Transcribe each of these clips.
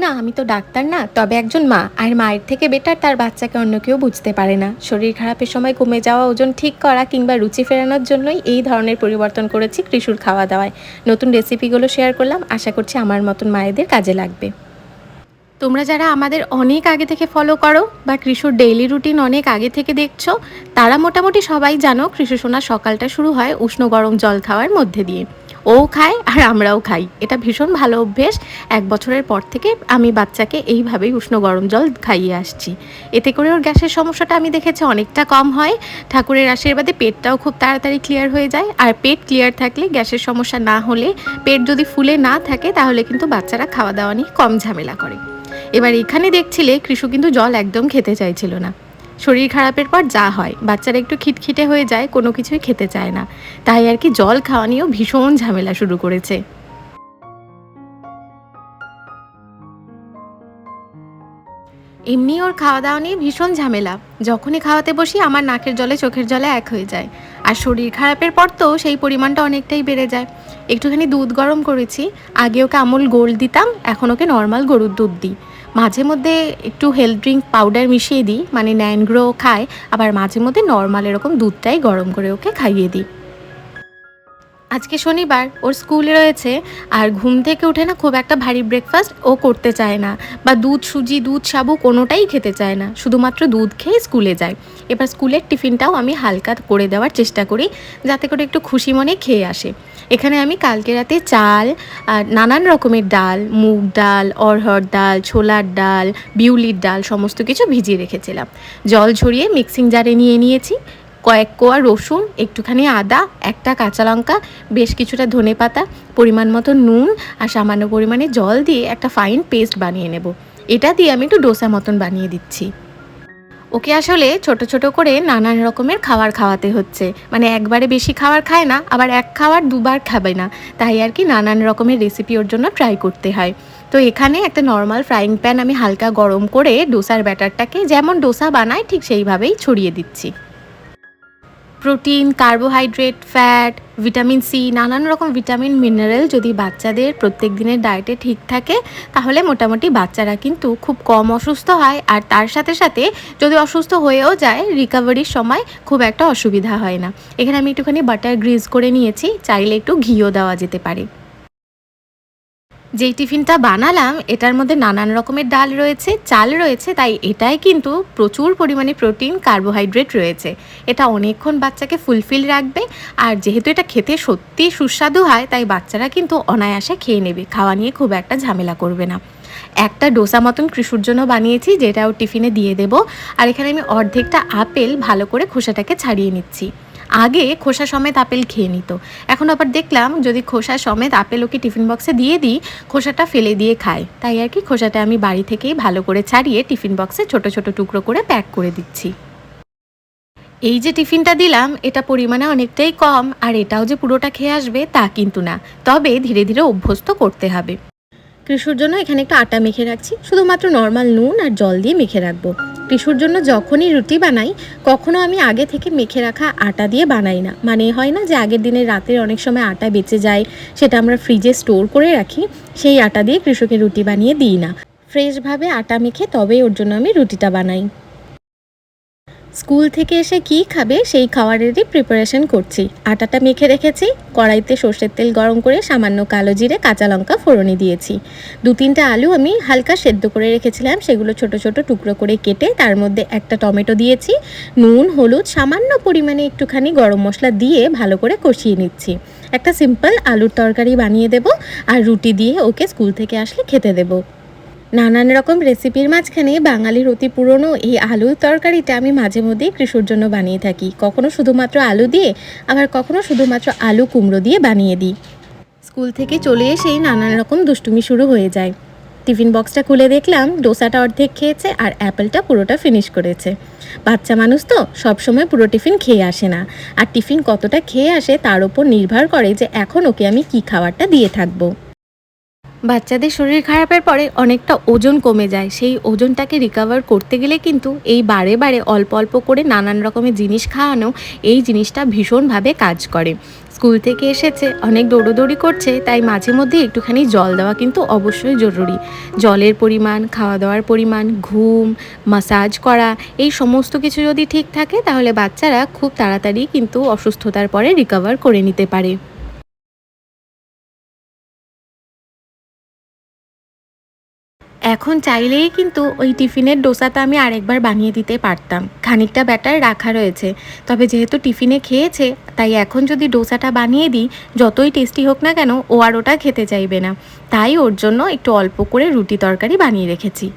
না, আমি তো ডাক্তার না, তবে একজন মা। আর মায়ের থেকে বেটার তার বাচ্চাকে অন্য কেউ বুঝতে পারে না। শরীর খারাপের সময় কমে যাওয়া, ওজন ঠিক করা কিংবা রুচি ফেরানোর জন্যই এই ধরনের পরিবর্তন করেছি কৃষুর খাওয়া দাওয়ায় নতুন রেসিপিগুলো শেয়ার করলাম, আশা করছি আমার মতন মায়েদের কাজে লাগবে। তোমরা যারা আমাদের অনেক আগে থেকে ফলো করো বা কৃষুর ডেইলি রুটিন অনেক আগে থেকে দেখছ, তারা মোটামুটি সবাই জানো কৃষু সোনার সকালটা শুরু হয় উষ্ণ গরম জল খাওয়ার মধ্যে দিয়ে। ও খায় আর আমরাও খাই। এটা ভীষণ ভালো অভ্যেস। এক বছরের পর থেকে আমি বাচ্চাকে এইভাবেই উষ্ণ গরম জল খাইয়ে আসছি। এতে করে ওর গ্যাসের সমস্যাটা আমি দেখেছি অনেকটা কম হয়। ঠাকুরের আশীর্বাদে পেটটাও খুব তাড়াতাড়ি ক্লিয়ার হয়ে যায়। আর পেট ক্লিয়ার থাকলে গ্যাসের সমস্যা না হলে পেট যদি ফুলে না থাকে তাহলে কিন্তু বাচ্চারা খাওয়া দাওয়া নিয়ে কম ঝামেলা করে। এবার এখানে দেখছিলে কৃষু কিন্তু জল একদম খেতে চাইছিল না। শরীর খারাপের পর যা হয়, বাচ্চারা একটু খিটখিটে হয়ে যায়, কোনো কিছুই খেতে চায় না। তাই আর কি জল খাওয়া নিয়েও ভীষণ ঝামেলা শুরু করেছে। এমনি ওর খাওয়া দাওয়া নিয়ে ভীষণ ঝামেলা। যখনই খাওয়াতে বসি, আমার নাকের জলে, চোখের জলে এক হয়ে যায়। আর শরীর খারাপের পর তো সেই পরিমাণটা অনেকটাই বেড়ে যায়। একটুখানি দুধ গরম করেছি, আগে ওকে আমুল গোল্ড দিতাম, এখন ওকে নর্মাল গরুর দুধ দিই। মাঝে মধ্যে একটু হেলথ ড্রিঙ্ক পাউডার মিশিয়ে দিই মানে ন্যানগ্রো খায়, আবার মাঝে মধ্যে নর্মাল এরকম দুধটাই গরম করে ওকে খাইয়ে দিই। আজকে শনিবার, ওর স্কুল রয়েছে আর ঘুম থেকে উঠে না খুব একটা ভারী ব্রেকফাস্ট ও করতে চায় না বা দুধ সুজি, দুধ সাবু কোনোটাই খেতে চায় না। শুধুমাত্র দুধ খেয়ে স্কুলে যায়। এবার স্কুলের টিফিনটাও আমি হালকা করে দেওয়ার চেষ্টা করি যাতে করে একটু খুশি মনে খেয়ে আসে। এখানে আমি কালকে রাতে চাল আর নানান রকমের ডাল, মুগ ডাল অরহর ডাল, ছোলার ডাল, বিউলির ডাল সমস্ত কিছু ভিজিয়ে রেখেছিলাম। জল ঝরিয়ে মিক্সিং জারে নিয়ে নিয়েছি। কয়েক কোয়া রসুন, একটুখানি আদা, একটা কাঁচা লঙ্কা, বেশ কিছুটা ধনে পাতা, পরিমাণ মতো নুন আর সামান্য পরিমাণে জল দিয়ে একটা ফাইন পেস্ট বানিয়ে নেব। এটা দিয়ে আমি একটু ডোসা মতন বানিয়ে দিচ্ছি। ওকে আসলে ছোট ছোট করে নানান রকমের খাবার খাওয়াতে হচ্ছে। মানে একবারে বেশি খাবার খায় না, আবার এক খাবার দুবার খাবে না। তাই আর কি নানান রকমের রেসিপি ওর জন্য ট্রাই করতে হয়। তো এখানে একটা নর্মাল ফ্রাইং প্যান আমি হালকা গরম করে ডোসার ব্যাটারটাকে যেমন ডোসা বানাই ঠিক সেইভাবেই ছড়িয়ে দিচ্ছি। Protein carbohydrate fat vitamin C নানান রকম ভিটামিন মিনারেল যদি বাচ্চাদের প্রত্যেক দিনের ডায়েটে ঠিক থাকে, তাহলে মোটামুটি বাচ্চারা কিন্তু খুব কম অসুস্থ হয়। আর তার সাথে সাথে যদি অসুস্থ হয়েও যায় রিকাভারির সময় খুব একটা অসুবিধা হয় না। এখানে আমি একটুখানি বাটার গ্রিজ করে নিয়েছি, চাইলে একটু ঘিও দেওয়া যেতে পারে। যেই টিফিনটা বানালাম, এটার মধ্যে নানান রকমের ডাল রয়েছে, চাল রয়েছে, তাই এটাই কিন্তু প্রচুর পরিমাণে প্রোটিন, কার্বোহাইড্রেট রয়েছে। এটা অনেকক্ষণ বাচ্চাকে ফুলফিল রাখবে, আর যেহেতু এটা খেতে সত্যি সুস্বাদু হয়, তাই বাচ্চারা কিন্তু অনায়াসে খেয়ে নেবে, খাওয়া নিয়ে খুব একটা ঝামেলা করবে না। একটা ডোসা মতন কৃষুর জন্য বানিয়েছি, যেটা ও টিফিনে দিয়ে দেবো, আর এখানে আমি অর্ধেকটা আপেল ভালো করে খোসাটাকে ছাড়িয়ে নিচ্ছি। আগে খোসা সমেত আপেল খেয়ে নিত। এখন আবার দেখলাম যদি খোসা সমেত আপেল ওকে টিফিন বক্সে দিয়ে দিই, খোসাটা ফেলে দিয়ে খায়। তাই আর কি খোসাটা আমি বাড়ি থেকেই ভালো করে ছাড়িয়ে টিফিন বক্সে ছোট ছোট টুকরো করে প্যাক করে দিচ্ছি। এই যে টিফিনটা দিলাম, এটা পরিমাণে অনেকটাই কম, আর এটাও যে পুরোটা খেয়ে আসবে তা কিন্তু না। তবে ধীরে ধীরে অভ্যস্ত করতে হবে। কৃষুর জন্য এখানে একটা আটা মেখে রাখছি। শুধুমাত্র নর্মাল নুন আর জল দিয়ে মেখে রাখব। কৃষুর জন্য যখনই রুটি বানাই, কখনো আমি আগে থেকে মেখে রাখা আটা দিয়ে বানাই না। মানে হয় না যে আগের দিনের রাতের অনেক সময় আটা বেঁচে যায়, সেটা আমরা ফ্রিজে স্টোর করে রাখি, সেই আটা দিয়ে কৃষকের রুটি বানিয়ে দিই না। ফ্রেশভাবে আটা মেখে তবেই ওর জন্য আমি রুটিটা বানাই। স্কুল থেকে এসে কি খাবে সেই খাবারেরই প্রিপারেশন করছি। আটাটা মেখে রেখেছি, কড়াইতে সর্ষের তেল গরম করে সামান্য কালো জিরে, কাঁচা লঙ্কা ফোড়নে দিয়েছি। দু তিনটা আলু আমি হালকা সেদ্ধ করে রেখেছিলাম, সেগুলো ছোট ছোট টুকরো করে কেটে তার মধ্যে একটা টমেটো দিয়েছি, নুন, হলুদ, সামান্য পরিমাণে একটুখানি গরম মশলা দিয়ে ভালো করে কষিয়ে নিচ্ছি। একটা সিম্পল আলুর তরকারি বানিয়ে দেব আর রুটি দিয়ে ওকে স্কুল থেকে আসলে খেতে দেবো। নানান রকম রেসিপির মাঝখানে বাঙালির অতি পুরনো এই আলুর তরকারিটা আমি মাঝে মধ্যেই কৃষুর জন্য বানিয়ে থাকি। কখনো শুধুমাত্র আলু দিয়ে, আবার কখনো শুধুমাত্র আলু কুমড়ো দিয়ে বানিয়ে দিই। স্কুল থেকে চলে এসেই নানান রকম দুষ্টুমি শুরু হয়ে যায়। টিফিন বক্সটা খুলে দেখলাম, ডোসাটা অর্ধেক খেয়েছে আর অ্যাপেলটা পুরোটা ফিনিশ করেছে। বাচ্চা মানুষ তো সবসময় পুরো টিফিন খেয়ে আসে না। আর টিফিন কতটা খেয়ে আসে তার উপর নির্ভর করে যে এখন ওকে আমি কী খাবারটা দিয়ে থাকব। বাচ্চাদের শরীর খারাপের পরে অনেকটা ওজন কমে যায়। সেই ওজনটাকে রিকভার করতে গেলে কিন্তু এই বারে বারে অল্প অল্প করে নানান রকমের জিনিস খাওয়ানো এই জিনিসটা ভীষণভাবে কাজ করে। স্কুল থেকে এসেছে, অনেক দৌড়োদৌড়ি করছে, তাই মাঝে মধ্যে একটুখানি জল দেওয়া কিন্তু অবশ্যই জরুরি। জলের পরিমাণ খাওয়া দাওয়ার পরিমাণ, ঘুম মাসাজ করা, এই সমস্ত কিছু যদি ঠিক থাকে তাহলে বাচ্চারা খুব তাড়াতাড়ি কিন্তু অসুস্থতার পরে রিকভার করে নিতে পারে। এখন চাইলেই কিন্তু ওই টিফিনের ডোসাটা আমি আরেকবার বানিয়ে দিতে পারতাম। খানিকটা ব্যাটার রাখা রয়েছে। তবে যেহেতু টিফিনে খেয়েছে, তাই এখন যদি ডোসাটা বানিয়ে দিই, যতই টেস্টি হোক না কেন, ও আর ওটা খেতে চাইবে না। তাই ওর জন্য একটু অল্প করে রুটি তরকারি বানিয়ে রেখেছি।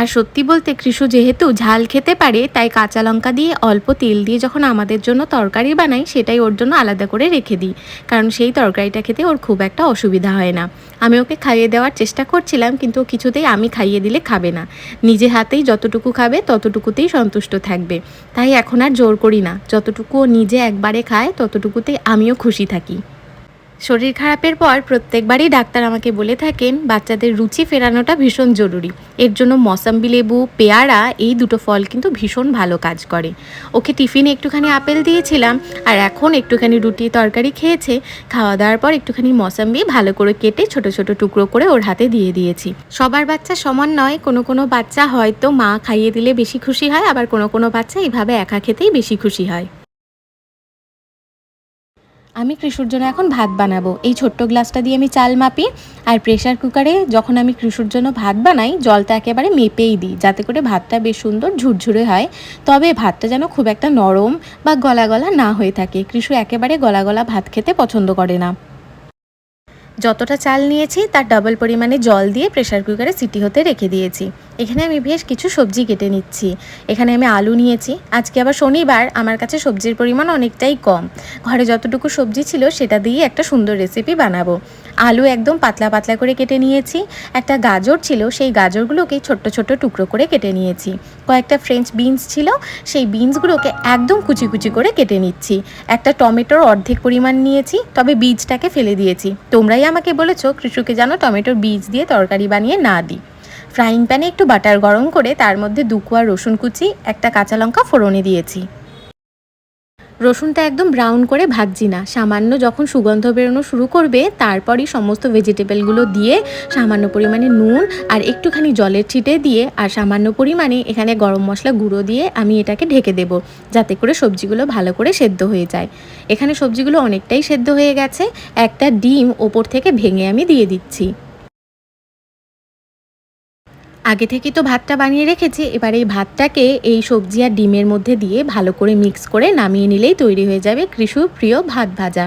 আর সত্যি বলতে কৃষু যেহেতু ঝাল খেতে পারে, তাই কাঁচা লঙ্কা দিয়ে অল্প তেল দিয়ে যখন আমাদের জন্য তরকারি বানাই, সেটাই ওর জন্য আলাদা করে রেখে দিই। কারণ সেই তরকারিটা খেতে ওর খুব একটা অসুবিধা হয় না। আমি ওকে খাইয়ে দেওয়ার চেষ্টা করছিলাম, কিন্তু কিছুতেই আমি খাইয়ে দিলে খাবে না। নিজে হাতেই যতটুকু খাবে, ততটুকুতেই সন্তুষ্ট থাকবে। তাই এখন আর জোর করি না। যতটুকু ও নিজে একবারে খায়, ততটুকুতেই আমিও খুশি থাকি। শরীর খারাপের পর প্রত্যেকবারই ডাক্তার আমাকে বলে থাকেন, বাচ্চাদের রুচি ফেরানোটা ভীষণ জরুরি। এর জন্য মসাম্বি লেবু, পেয়ারা এই দুটো ফল কিন্তু ভীষণ ভালো কাজ করে। ওকে টিফিনে একটুখানি আপেল দিয়েছিলাম, আর এখন একটুখানি রুটি তরকারি খেয়েছে। খাওয়া দাওয়ার পর একটুখানি মসাম্বি ভালো করে কেটে ছোট ছোট টুকরো করে ওর হাতে দিয়ে দিয়েছি। সবার বাচ্চা সমান নয়, কোনো কোনো বাচ্চা হয়তো মা খাইয়ে দিলে বেশি খুশি হয়, আবার কোনো কোনো বাচ্চা এইভাবে একা খেতেই বেশি খুশি হয়। আমি কৃষুর জন্য এখন ভাত বানাবো। এই ছোট্ট গ্লাসটা দিয়ে আমি চাল মাপি আর প্রেশার কুকারে যখন আমি কৃষুর জন্য ভাত বানাই, জলটা একেবারে মেপেই দিই যাতে করে ভাতটা বেশ সুন্দর ঝুরঝুরে হয়। তবে ভাতটা যেন খুব একটা নরম বা গলা গলা না হয়ে থাকে। কৃষু একেবারে গলা গলা ভাত খেতে পছন্দ করে না। যতটা চাল নিয়েছি, তার ডাবল পরিমাণে জল দিয়ে প্রেশার কুকারে সিটি হতে রেখে দিয়েছি। এখানে আমি বেশ কিছু সবজি কেটে নিচ্ছি। এখানে আমি আলু নিয়েছি। আজকে আবার শনিবার, আমার কাছে সবজির পরিমাণ অনেকটাই কম। ঘরে যতটুকু সবজি ছিল, সেটা দিয়ে একটা সুন্দর রেসিপি বানাবো। আলু একদম পাতলা পাতলা করে কেটে নিয়েছি। একটা গাজর ছিল, সেই গাজরগুলোকে ছোট্ট ছোট্ট টুকরো করে কেটে নিয়েছি। কয়েকটা ফ্রেঞ্চ বিনস ছিল, সেই বিনসগুলোকে একদম কুচি কুচি করে কেটে নিচ্ছি। একটা টমেটোর অর্ধেক পরিমাণ নিয়েছি, তবে বীজটাকে ফেলে দিয়েছি। তোমরাই আমাকে বলেছ, কৃষুকে যেন টমেটোর বীজ দিয়ে তরকারি বানিয়ে না দিই। ফ্রাইং প্যানে একটু বাটার গরম করে তার মধ্যে দু কোয়া রসুন কুচি, একটা কাঁচা লঙ্কা ফোড়নে দিয়েছি। রসুনটা একদম ব্রাউন করে ভাজছি না। সামান্য যখন সুগন্ধ বেরোনো শুরু করবে, তারপরই সমস্ত ভেজিটেবলগুলো দিয়ে সামান্য পরিমাণে নুন আর একটুখানি জলের ছিটে দিয়ে আর সামান্য পরিমাণে এখানে গরম মশলা গুঁড়ো দিয়ে আমি এটাকে ঢেকে দেব, যাতে করে সবজিগুলো ভালো করে সেদ্ধ হয়ে যায়। এখানে সবজিগুলো অনেকটাই সেদ্ধ হয়ে গেছে। একটা ডিম ওপর থেকে ভেঙে আমি দিয়ে দিচ্ছি। আগে থেকে তো ভাতটা বানিয়ে রেখেছি, এবার এই ভাতটাকে এই সবজি আর ডিমের মধ্যে দিয়ে ভালো করে মিক্স করে নামিয়ে নিলেই তৈরি হয়ে যাবে কৃষু প্রিয় ভাত ভাজা।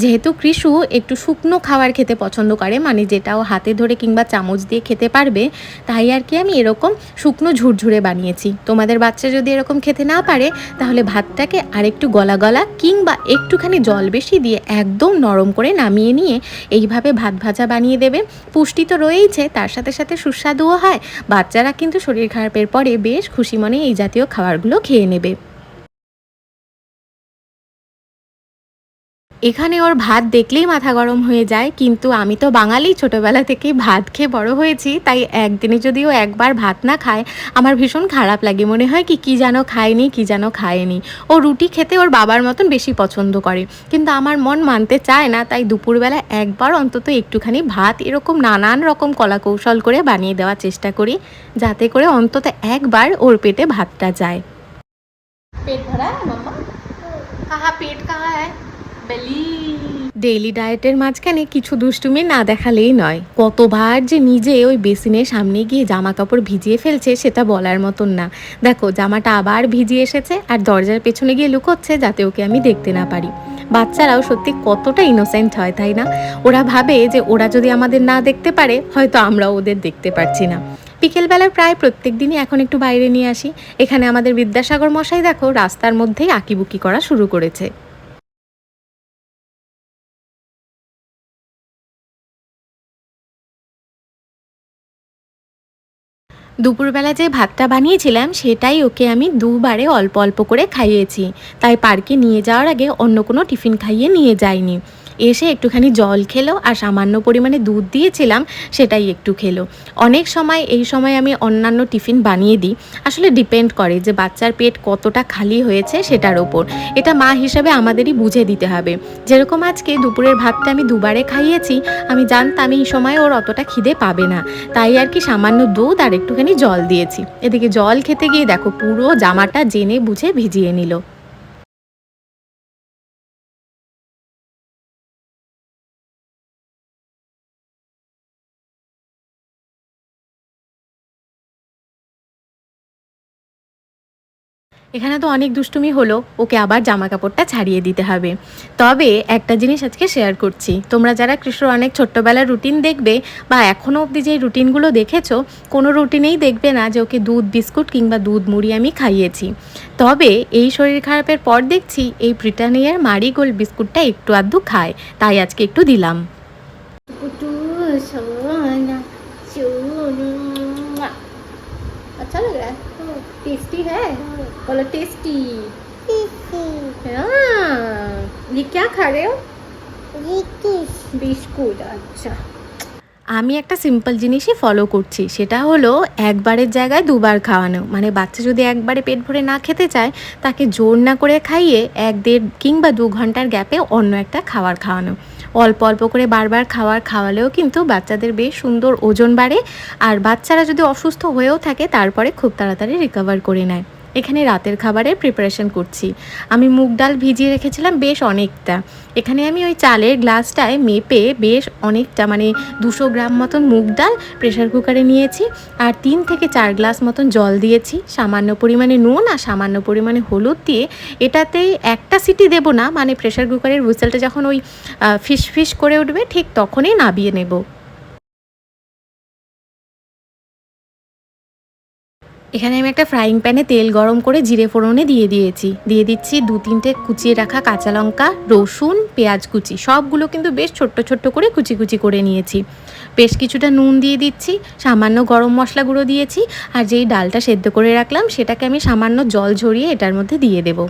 যেহেতু কৃষু একটু শুকনো খাবার খেতে পছন্দ করে মানে যেটাও হাতে ধরে কিংবা চামচ দিয়ে খেতে পারবে, তাই আর কি আমি এরকম শুকনো ঝুরঝুরে বানিয়েছি। তোমাদের বাচ্চা যদি এরকম খেতে না পারে, তাহলে ভাতটাকে আরেকটু গলা গলা কিংবা একটুখানি জল বেশি দিয়ে একদম নরম করে নামিয়ে নিয়ে এইভাবে ভাত ভাজা বানিয়ে দেবে। পুষ্টি তো রয়েইছে, তার সাথে সাথে সুস্বাদুও হয়, বাচ্চারা কিন্তু শরীর খারাপের পরে বেশ খুশি মনে এই জাতীয় খাবারগুলো খেয়ে নেবে। এখানে ওর ভাত দেখলেই মাথা গরম হয়ে যায়, কিন্তু আমি তো বাঙালি ছোটোবেলা থেকেই ভাত খেয়ে বড় হয়েছি, তাই একদিনে যদি ও একবার ভাত না খায়, আমার ভীষণ খারাপ লাগে। মনে হয় কি, কী যেন খায়নি, কী যেন খায়নি। ও রুটি খেতে ওর বাবার মতন বেশি পছন্দ করে, কিন্তু আমার মন মানতে চায় না, তাই দুপুরবেলা একবার অন্তত একটুখানি ভাত, এরকম নানান রকম কলা কৌশল করে বানিয়ে দেওয়ার চেষ্টা করি, যাতে করে অন্তত একবার ওর পেটে ভাতটা যায়। পেট ভরা মাম্মা কাহা পেট কাহা হ্যায়? ডেইলি ডায়েটের মাঝখানে কিছু দুষ্টুমি না দেখালেই নয়। কতবার যে নিজে ওই বেসিনের সামনে গিয়ে জামা কাপড় ভিজিয়ে ফেলছে সেটা বলার মতন না। দেখো, জামাটা আবার ভিজিয়ে এসেছে আর দরজার পেছনে গিয়ে লুকোচ্ছে যাতে ওকে আমি দেখতে না পারি। বাচ্চারাও সত্যি কতটা ইনোসেন্ট হয়, তাই না? ওরা ভাবে যে ওরা যদি আমাদের না দেখতে পারে, হয়তো আমরা ওদের দেখতে পারছি না। বিকেলবেলার প্রায় প্রত্যেক দিনই এখন একটু বাইরে নিয়ে আসি। এখানে আমাদের বিদ্যাসাগর মশাই দেখো, রাস্তার মধ্যেই আঁকিবুকি করা শুরু করেছে। দুপুরবেলা যে ভাতটা বানিয়েছিলাম, সেটাই ওকে আমি দুবারে অল্প অল্প করে খাইয়েছি। তাই পার্কে নিয়ে যাওয়ার আগে অন্য কোনো টিফিন খাইয়ে নিয়ে যাইনি। এসে একটুখানি জল খেলো আর সামান্য পরিমাণে দুধ দিয়েছিলাম সেটাই একটু খেলো। অনেক সময়, এই সময় আমি অন্যান্য টিফিন বানিয়ে দিই। আসলে ডিপেন্ড করে যে বাচ্চার পেট কতটা খালি হয়েছে সেটার ওপর। এটা মা হিসাবে আমাদেরই বুঝে দিতে হবে। যেরকম আজকে দুপুরের ভাতটা আমি দুবারে খাইয়েছি, আমি জানতাম এই সময় ওর অতটা খিদে পাবে না। তাই আর কি সামান্য দুধ আর একটুখানি জল দিয়েছি। এদিকে জল খেতে গিয়ে দেখো পুরো জামাটা জেনে বুঝে ভিজিয়ে নিল। এখানে তো অনেক দুষ্টুমি হলো ওকে আবার জামা কাপড়টা ছাড়িয়ে দিতে হবে তবে একটা জিনিস আজকে শেয়ার করছি তোমরা যারা কৃষ্ণ অনেক ছোট্টবেলার রুটিন দেখবে বা এখনও অবধি যে রুটিনগুলো দেখেছো কোনো রুটিনেই দেখবে না যে ওকে দুধ বিস্কুট কিংবা দুধ মুড়ি আমি খাইয়েছি তবে এই শরীর খারাপের পর দেখছি এই ব্রিটানিয়ার মারিগোল্ড বিস্কুটটা একটু আধটু খায় তাই আজকে একটু দিলাম कुटू सोना चूना अच्छा लग रहा है टेस्टी है बोलो टेस्टी हाँ ये क्या खा रहे हो बिस्कुट अच्छा আমি একটা সিম্পল জিনিসই ফলো করছি সেটা হলো একবারের জায়গায় দুবার খাওয়ানো মানে বাচ্চা যদি একবারে পেট ভরে না খেতে চায় তাকে জোর না করে খাইয়ে এক দেড় কিংবা দু ঘন্টার গ্যাপে অন্য একটা খাবার খাওয়ানো অল্প অল্প করে বারবার খাবার খাওয়ালেও কিন্তু বাচ্চাদের বেশ সুন্দর ওজন বাড়ে আর বাচ্চারা যদি অসুস্থ হয়েও থাকে তারপরে খুব তাড়াতাড়ি রিকভার করে নেয় এখানে রাতের খাবারের প্রিপারেশন করছি। আমি মুগ ডাল ভিজিয়ে রেখেছিলাম বেশ অনেকটা। এখানে আমি ওই চালের গ্লাসটায় মেপে বেশ অনেকটা মানে দুশো গ্রাম মতন মুগ ডাল প্রেশার কুকারে নিয়েছি আর তিন থেকে চার গ্লাস মতন জল দিয়েছি। সামান্য পরিমাণে নুন আর সামান্য পরিমাণে হলুদ দিয়ে এটাতে একটা সিটি দেব না মানে প্রেশার কুকারের হুইসেলটা যখন ওই ফিস ফিস করে উঠবে, ঠিক তখনই নাবিয়ে নেব। এখানে আমি একটা ফ্রাইং প্যানে তেল গরম করে জিরে ফোড়নে দিয়ে দিয়েছি। দিয়ে দিচ্ছি দু তিনটে কুচিয়ে রাখা কাঁচা লঙ্কা, রসুন, পেঁয়াজ কুচি। সবগুলো কিন্তু বেশ ছোট্ট ছোট্ট করে কুচি কুচি করে নিয়েছি। বেশ কিছুটা নুন দিয়ে দিচ্ছি, সামান্য গরম মশলা গুঁড়ো দিয়েছি, আর যেই ডালটা সেদ্ধ করে রাখলাম, সেটাকে আমি সামান্য জল ঝরিয়ে এটার মধ্যে দিয়ে দেবো।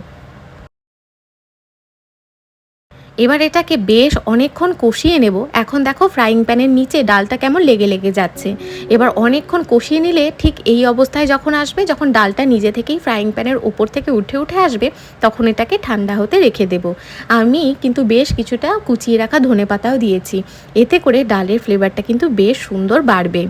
এবার এটাকে বেশ অনেকক্ষণ কষিয়ে নেব। এখন দেখো ফ্রাইং প্যানের নিচে ডালটা কেমন লেগে লেগে যাচ্ছে। এবার অনেকক্ষণ কষিয়ে নিলে ঠিক এই অবস্থায় যখন আসবে, যখন ডালটা নিজে থেকেই ফ্রাইং প্যানের ওপর থেকে উঠে উঠে আসবে, তখন এটাকে ঠান্ডা হতে রেখে দেব। আমি কিন্তু বেশ কিছুটা কুচিয়ে রাখা ধনে পাতাও দিয়েছি। এতে করে ডালের ফ্লেভারটা কিন্তু বেশ সুন্দর বাড়বে।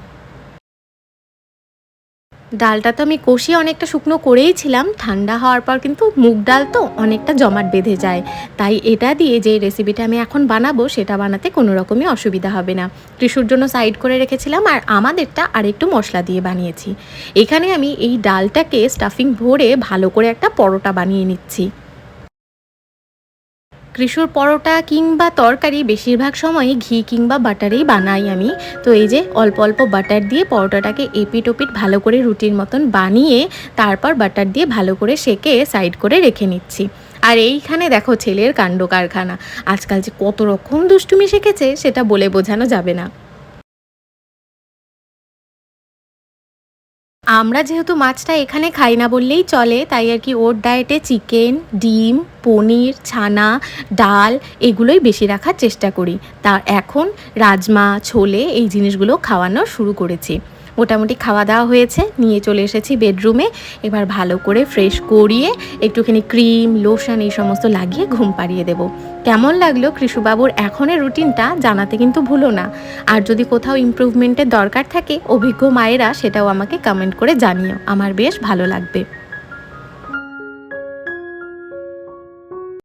ডালটা তো আমি কষিয়ে অনেকটা শুকনো করেই ছিলাম। ঠান্ডা হওয়ার পর কিন্তু মুগ ডাল তো অনেকটা জমাট বেঁধে যায়। তাই এটা দিয়ে যে রেসিপিটা আমি এখন বানাবো, সেটা বানাতে কোনো রকমই অসুবিধা হবে না। ত্রিশুর জন্য সাইড করে রেখেছিলাম আর আমাদেরটা আর একটু মশলা দিয়ে বানিয়েছি। এখানে আমি এই ডালটাকে স্টাফিং ভরে ভালো করে একটা পরোটা বানিয়ে নিচ্ছি। কৃষুর পরোটা কিংবা তরকারি বেশিরভাগ সময়ই ঘি কিংবা বাটারেই বানাই আমি। তো এই যে অল্প অল্প বাটার দিয়ে পরোটাটাকে এপিট ওপিট ভালো করে রুটির মতন বানিয়ে তারপর বাটার দিয়ে ভালো করে সেকে সাইড করে রেখে নিচ্ছি। আর এইখানে দেখো ছেলের কাণ্ড কারখানা। আজকাল যে কত রকম দুষ্টুমি শিখেছে, সেটা বলে বোঝানো যাবে না। আমরা যেহেতু মাছটা এখানে খাই না বললেই চলে, তাই আর কি ওর ডায়েটে চিকেন ডিম, পনির, ছানা, ডাল এগুলোই বেশি রাখার চেষ্টা করি। তা এখন রাজমা, ছোলে এই জিনিসগুলো খাওয়ানো শুরু করেছি। মোটামুটি খাওয়া দাওয়া হয়েছে, নিয়ে চলে এসেছি বেডরুমে। এবার ভালো করে ফ্রেশ করিয়ে একটুখানি ক্রিম, লোশন এই সমস্ত লাগিয়ে ঘুম পাড়িয়ে দেবো। কেমন লাগল কৃষুবাবুর এখনের রুটিনটা জানাতে কিন্তু ভুলো না। আর যদি কোথাও ইম্প্রুভমেন্টের দরকার থাকে, অভিজ্ঞ মায়েরা সেটাও আমাকে কমেন্ট করে জানিও। আমার বেশ ভালো লাগবে।